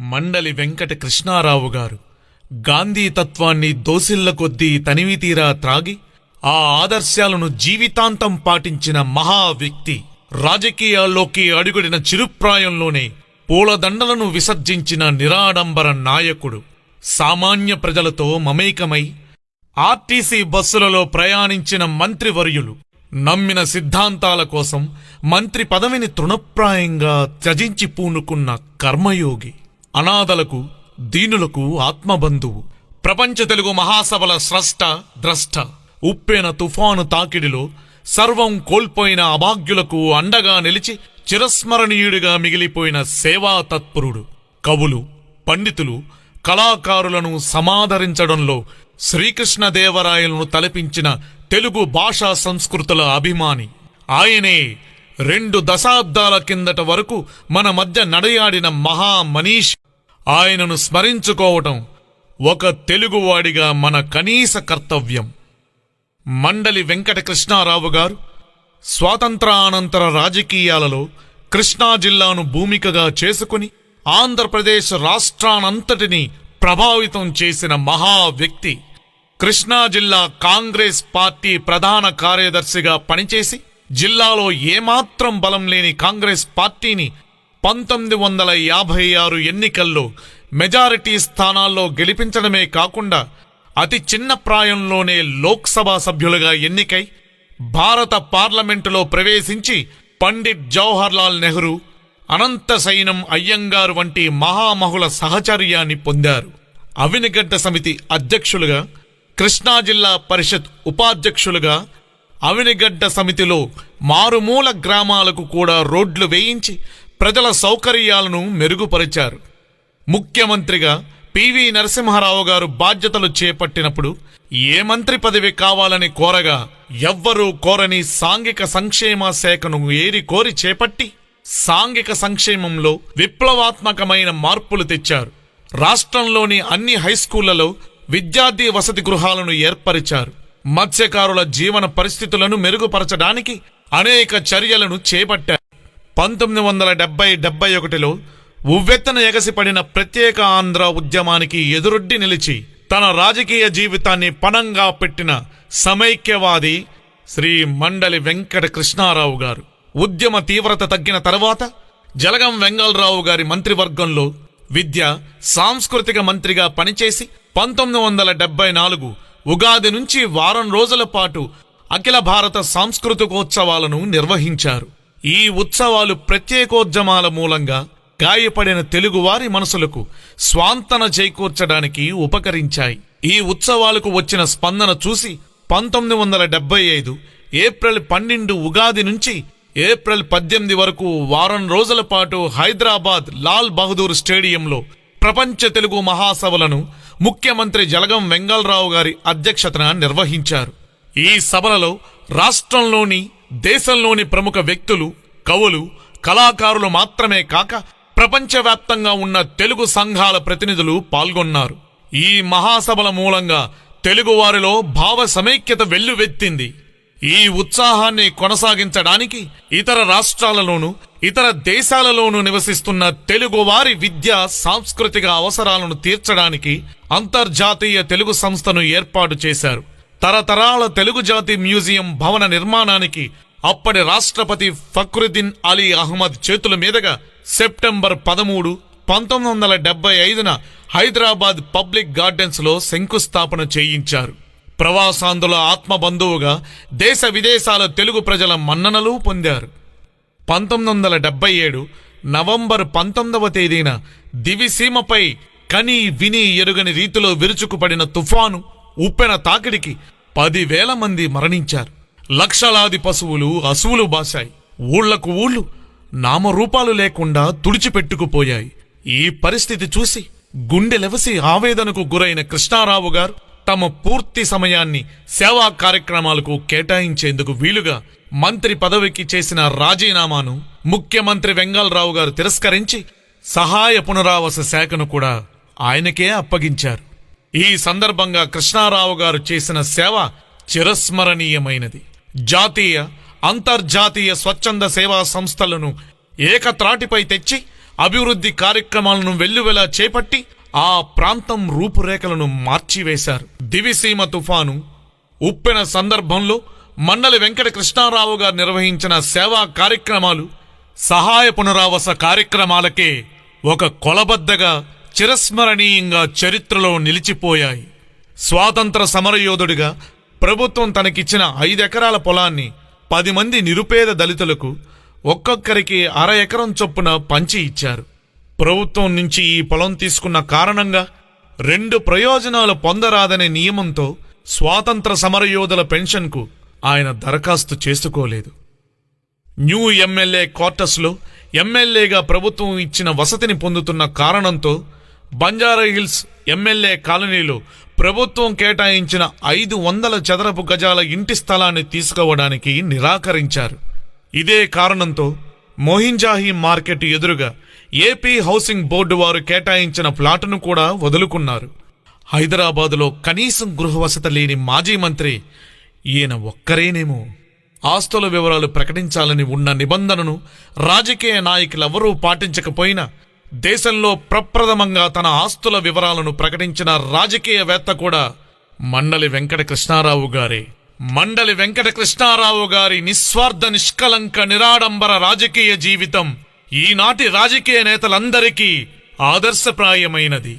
మండలి వెంకట కృష్ణారావు గారు. గాంధీ తత్వాన్ని దోసిళ్ళ కొద్దీ తనివితీరా త్రాగి ఆ ఆదర్శాలను జీవితాంతం పాటించిన మహా వ్యక్తి. రాజకీయాల్లోకి అడుగుడిన చిరుప్రాయంలోనే పూలదండలను విసర్జించిన నిరాడంబర నాయకుడు. సామాన్య ప్రజలతో మమేకమై ఆర్టీసీ బస్సులలో ప్రయాణించిన మంత్రివర్యులు. నమ్మిన సిద్ధాంతాల కోసం మంత్రి పదవిని తృణప్రాయంగా త్యజించి పూనుకున్న కర్మయోగి. అనాథలకు దీనులకు ఆత్మబంధువు. ప్రపంచ తెలుగు మహాసభల స్రష్ట ద్రష్ట. ఉప్పెన తుఫాను తాకిడిలో సర్వం కోల్పోయిన అభాగ్యులకు అండగా నిలిచి చిరస్మరణీయుడిగా మిగిలిపోయిన సేవా తత్పరుడు కవులు పండితులు కళాకారులను సమాదరించడంలో శ్రీకృష్ణదేవరాయలను తలపించిన తెలుగు భాషా సంస్కృతుల అభిమాని. ఆయనే రెండు దశాబ్దాల కిందట వరకు మన మధ్య నడయాడిన మహా మనీష్ ఆయనను స్మరించుకోవటం ఒక తెలుగువాడిగా మన కనీస కర్తవ్యం. మండలి వెంకటకృష్ణారావు గారు స్వాతంత్రానంతర రాజకీయాలలో కృష్ణా జిల్లాను భూమికగా చేసుకుని ఆంధ్రప్రదేశ్ రాష్ట్రానంతటిని ప్రభావితం చేసిన మహా వ్యక్తి కృష్ణా జిల్లా కాంగ్రెస్ పార్టీ ప్రధాన కార్యదర్శిగా పనిచేసి జిల్లాలో ఏమాత్రం బలం లేని కాంగ్రెస్ పార్టీని పంతొమ్మిది వందల యాభై ఆరు ఎన్నికల్లో మెజారిటీ స్థానాల్లో గెలిపించడమే కాకుండా అతి చిన్న ప్రాయంలోనే లోక్సభ సభ్యులుగా ఎన్నికై భారత పార్లమెంటులో ప్రవేశించి పండిట్ జవహర్లాల్ నెహ్రూ అనంత సైనం అయ్యంగారు వంటి మహామహుల సహచర్యాన్ని పొందారు. అవినిగడ్డ సమితి అధ్యక్షులుగా కృష్ణా జిల్లా పరిషత్ ఉపాధ్యక్షులుగా అవినిగడ్డ సమితిలో మారుమూల గ్రామాలకు కూడా రోడ్లు వేయించి ప్రజల సౌకర్యాలను మెరుగుపరిచారు. ముఖ్యమంత్రిగా పివి నరసింహారావు గారు బాధ్యతలు చేపట్టినప్పుడు ఏ మంత్రి పదవి కావాలని కోరగా ఎవ్వరూ కోరని సాంఘిక సంక్షేమ శాఖను ఏరి కోరి చేపట్టి సాంఘిక సంక్షేమంలో విప్లవాత్మకమైన మార్పులు తెచ్చారు. రాష్ట్రంలోని అన్ని హైస్కూళ్ళలో విద్యార్థి వసతి గృహాలను ఏర్పరిచారు. మత్స్యకారుల జీవన పరిస్థితులను మెరుగుపరచడానికి అనేక చర్యలను చేపట్టారు. పంతొమ్మిది వందల డెబ్బై డెబ్బై ఒకటిలో ఉవ్వెత్తన ఎగసిపడిన ప్రత్యేక ఆంధ్ర ఉద్యమానికి ఎదురొడ్డి నిలిచి తన రాజకీయ జీవితాన్ని పణంగా పెట్టిన సమైక్యవాది శ్రీ మండలి వెంకట కృష్ణారావు గారు. ఉద్యమ తీవ్రత తగ్గిన తర్వాత జలగం వెంగళరావు గారి మంత్రివర్గంలో విద్య సాంస్కృతిక మంత్రిగా పనిచేసి పంతొమ్మిది వందల డెబ్బై నాలుగు ఉగాది నుంచి వారం రోజుల పాటు అఖిల భారత సాంస్కృతికోత్సవాలను నిర్వహించారు. ఈ ఉత్సవాలు ప్రత్యేకోద్యమాల మూలంగా గాయపడిన తెలుగువారి మనసులకు స్వాంతన చేకూర్చడానికి ఉపకరించాయి. ఈ ఉత్సవాలకు వచ్చిన స్పందన చూసి పంతొమ్మిది వందల డెబ్బై ఐదు ఏప్రిల్ పన్నెండు ఉగాది నుంచి ఏప్రిల్ పద్దెనిమిది వరకు వారం రోజుల పాటు హైదరాబాద్ లాల్ బహదూర్ స్టేడియంలో ప్రపంచ తెలుగు మహాసభలను ముఖ్యమంత్రి జలగం వెంగళరావు గారి అధ్యక్షతన నిర్వహించారు. ఈ సభలలో రాష్ట్రంలోని దేశంలోని ప్రముఖ వ్యక్తులు కవులు కళాకారులు మాత్రమే కాక ప్రపంచవ్యాప్తంగా ఉన్న తెలుగు సంఘాల ప్రతినిధులు పాల్గొన్నారు. ఈ మహాసభల మూలంగా తెలుగువారిలో భావ సమైక్యత వెల్లువెత్తింది. ఈ ఉత్సాహాన్ని కొనసాగించడానికి ఇతర రాష్ట్రాలలోనూ ఇతర దేశాలలోనూ నివసిస్తున్న తెలుగువారి విద్యా సాంస్కృతిక అవసరాలను తీర్చడానికి అంతర్జాతీయ తెలుగు సంస్థను ఏర్పాటు చేశారు. తరతరాల తెలుగు జాతి మ్యూజియం భవన నిర్మాణానికి అప్పటి రాష్ట్రపతి ఫక్రుద్దీన్ అలీ అహ్మద్ చేతుల మీదుగా సెప్టెంబర్ పదమూడు పంతొమ్మిది వందల డెబ్బై ఐదున హైదరాబాద్ పబ్లిక్ గార్డెన్స్లో శంకుస్థాపన చేయించారు. ప్రవాసాంధ్రుల ఆత్మబంధువుగా దేశ విదేశాల తెలుగు ప్రజల మన్ననలు పొందారు. పంతొమ్మిది వందల డెబ్బై ఏడు నవంబర్ పంతొమ్మిదవ తేదీన దివిసీమపై కని విని ఎరుగని రీతిలో విరుచుకుపడిన తుఫాను ఉప్పెన తాకిడికి పదివేల మంది మరణించారు. లక్షలాది పశువులు అసువులు బాశాయి. ఊళ్ళకు ఊళ్ళు నామరూపాలు లేకుండా తుడిచిపెట్టుకుపోయాయి. ఈ పరిస్థితి చూసి గుండెలెవసి ఆవేదనకు గురైన కృష్ణారావు గారు తమ పూర్తి సమయాన్ని సేవా కార్యక్రమాలకు కేటాయించేందుకు వీలుగా మంత్రి పదవికి చేసిన రాజీనామాను ముఖ్యమంత్రి వెంగళరావు గారు తిరస్కరించి సహాయ పునరావాస శాఖను కూడా ఆయనకే అప్పగించారు. ఈ సందర్భంగా కృష్ణారావు గారు చేసిన సేవ చిరస్మరణీయమైనది. జాతీయ అంతర్జాతీయ స్వచ్ఛంద సేవా సంస్థలను ఏకత్రాటిపై తెచ్చి అభివృద్ధి కార్యక్రమాలను వెల్లువెలా చేపట్టి ఆ ప్రాంతం రూపురేఖలను మార్చివేశారు. దివిసీమ తుఫాను ఉప్పెన సందర్భంలో మండలి వెంకట కృష్ణారావు గారు నిర్వహించిన సేవా కార్యక్రమాలు సహాయ పునరావాస కార్యక్రమాలకే ఒక కొలబద్దగా చిరస్మరణీయంగా చరిత్రలో నిలిచిపోయాయి. స్వాతంత్ర సమరయోధుడిగా ప్రభుత్వం తనకిచ్చిన ఐదెకరాల పొలాన్ని పది మంది నిరుపేద దళితులకు ఒక్కొక్కరికి అర ఎకరం చొప్పున పంచి ఇచ్చారు. ప్రభుత్వం నుంచి ఈ పొలం తీసుకున్న కారణంగా రెండు ప్రయోజనాలు పొందరాదనే నియమంతో స్వాతంత్ర సమరయోధుల పెన్షన్కు ఆయన దరఖాస్తు చేసుకోలేదు. న్యూ ఎమ్మెల్యే క్వార్టర్స్లో ఎమ్మెల్యేగా ప్రభుత్వం ఇచ్చిన వసతిని పొందుతున్న కారణంతో బంజారా హిల్స్ ఎమ్మెల్యే కాలనీలో ప్రభుత్వం కేటాయించిన ఐదు వందల చదరపు గజాల ఇంటి స్థలాన్ని తీసుకోవడానికి నిరాకరించారు. ఇదే కారణంతో మోహింజాహి మార్కెట్ ఎదురుగా ఏపీ హౌసింగ్ బోర్డు వారు కేటాయించిన ప్లాటును కూడా వదులుకున్నారు. హైదరాబాదులో కనీసం గృహవసత లేని మాజీ మంత్రి ఈయన ఒక్కరేనేమో. ఆస్తుల వివరాలు ప్రకటించాలని ఉన్న నిబంధనను రాజకీయ నాయకులెవరూ పాటించకపోయినా దేశంలో ప్రప్రథమంగా తన ఆస్తుల వివరాలను ప్రకటించిన రాజకీయవేత్త కూడా మండలి వెంకట కృష్ణారావు గారే. మండలి వెంకట కృష్ణారావు గారి నిస్వార్థ నిష్కలంక నిరాడంబర రాజకీయ జీవితం ఈనాటి రాజకీయ నేతలందరికీ ఆదర్శప్రాయమైనది.